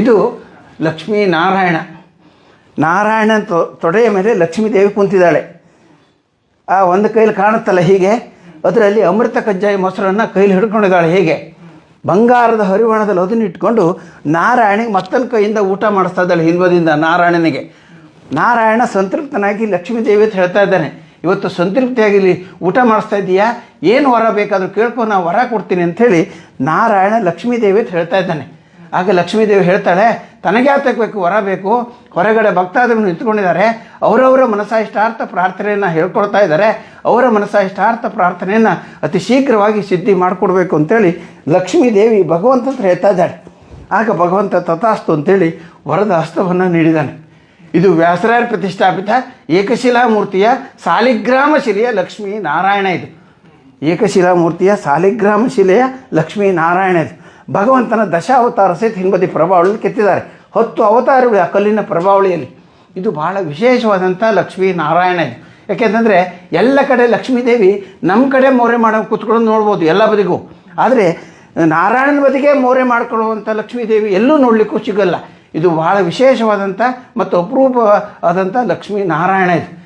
ಇದು ಲಕ್ಷ್ಮೀ ನಾರಾಯಣ. ನಾರಾಯಣ ತೊಡೆಯ ಮೇಲೆ ಲಕ್ಷ್ಮೀ ದೇವಿ ಕುಂತಿದ್ದಾಳೆ. ಆ ಒಂದು ಕೈಲಿ ಕಾಣುತ್ತಲ್ಲ ಹೀಗೆ, ಅದರಲ್ಲಿ ಅಮೃತ ಕಜ್ಜಾಯ ಮೊಸರನ್ನು ಕೈಲಿ ಹಿಡ್ಕೊಂಡಿದ್ದಾಳೆ ಹೀಗೆ? ಬಂಗಾರದ ಹರಿವಾಣದಲ್ಲಿ ಅದನ್ನು ಇಟ್ಕೊಂಡು ನಾರಾಯಣಿಗೆ ಮತ್ತೊಂದು ಕೈಯಿಂದ ಊಟ ಮಾಡಿಸ್ತಾ ಇದ್ದಾಳೆ ಹಿಂಬದಿಂದ ನಾರಾಯಣನಿಗೆ. ನಾರಾಯಣ ಸಂತೃಪ್ತನಾಗಿ ಲಕ್ಷ್ಮೀ ದೇವಿ ಅಂತ ಹೇಳ್ತಾ ಇದ್ದಾನೆ. ಇವತ್ತು ಸಂತೃಪ್ತಿಯಾಗಿಲಿ ಊಟ ಮಾಡಿಸ್ತಾ ಇದ್ದೀಯಾ ಏನು ವರ ಬೇಕಾದರೂ ಕೇಳ್ಕೊ ನಾನು ವರ ಕೊಡ್ತೀನಿ ಅಂಥೇಳಿ ನಾರಾಯಣ ಲಕ್ಷ್ಮೀ ದೇವಿ ಅಂತ ಹೇಳ್ತಾ ಇದ್ದಾನೆ. ಆಗ ಲಕ್ಷ್ಮೀದೇವಿ ಹೇಳ್ತಾಳೆ, ತನಗೆ ಆತಕ್ಕಬೇಕು ವರ ಬೇಕು? ಹೊರಗಡೆ ಭಕ್ತಾದಿಗಳು ನಿಂತ್ಕೊಂಡಿದ್ದಾರೆ. ಅವರವರ ಮನಸಾಯಿಷ್ಟಾರ್ಥ ಪ್ರಾರ್ಥನೆಯನ್ನು ಹೇಳ್ಕೊಳ್ತಾ ಇದ್ದಾರೆ. ಅವರ ಮನಸಾಯಿಷ್ಟಾರ್ಥ ಪ್ರಾರ್ಥನೆಯನ್ನು ಅತಿ ಶೀಘ್ರವಾಗಿ ಸಿದ್ಧಿ ಮಾಡಿಕೊಡ್ಬೇಕು ಅಂತೇಳಿ ಲಕ್ಷ್ಮೀದೇವಿ ಭಗವಂತ ಅಂತ ಹೇಳ್ತಾ ಇದ್ದಾಳೆ. ಆಗ ಭಗವಂತ ತಥಾಸ್ತು ಅಂತೇಳಿ ವರದ ಹಸ್ತವನ್ನು ನೀಡಿದ್ದಾನೆ. ಇದು ವ್ಯಾಸರಾಯರ ಪ್ರತಿಷ್ಠಾಪಿತ ಏಕಶಿಲಾ ಮೂರ್ತಿಯ ಸಾಲಿಗ್ರಾಮ ಶಿಲೆಯ ಲಕ್ಷ್ಮೀ ನಾರಾಯಣ ಇದು. ಏಕಶಿಲಾ ಮೂರ್ತಿಯ ಸಾಲಿಗ್ರಾಮ ಶಿಲೆಯ ಲಕ್ಷ್ಮೀ ನಾರಾಯಣ ಇದು. ಭಗವಂತನ ದಶಾವತಾರ ಸಹಿತ ಹಿಂಬದಿ ಪ್ರಭಾವಳಿಯಲ್ಲಿ ಕೆತ್ತಿದ್ದಾರೆ. ಹತ್ತು ಅವತಾರಗಳು ಆ ಕಲ್ಲಿನ ಪ್ರಭಾವಳಿಯಲ್ಲಿ. ಇದು ಬಹಳ ವಿಶೇಷವಾದಂಥ ಲಕ್ಷ್ಮೀ ನಾರಾಯಣ ಇದು. ಯಾಕೆಂತಂದರೆ ಎಲ್ಲ ಕಡೆ ಲಕ್ಷ್ಮೀದೇವಿ ನಮ್ಮ ಕಡೆ ಮೋರೆ ಮಾಡೋ ಕೂತ್ಕೊಳ್ಳೋದು ನೋಡ್ಬೋದು ಎಲ್ಲ ಬದಿಗೂ. ಆದರೆ ನಾರಾಯಣನ ಬದಿಗೆ ಮೋರೆ ಮಾಡ್ಕೊಳ್ಳುವಂಥ ಲಕ್ಷ್ಮೀದೇವಿ ಎಲ್ಲೂ ನೋಡಲಿಕ್ಕೂ ಸಿಗಲ್ಲ. ಇದು ಬಹಳ ವಿಶೇಷವಾದಂಥ ಮತ್ತು ಅಪರೂಪವಾದಂಥ ಲಕ್ಷ್ಮೀ ನಾರಾಯಣ ಇದು.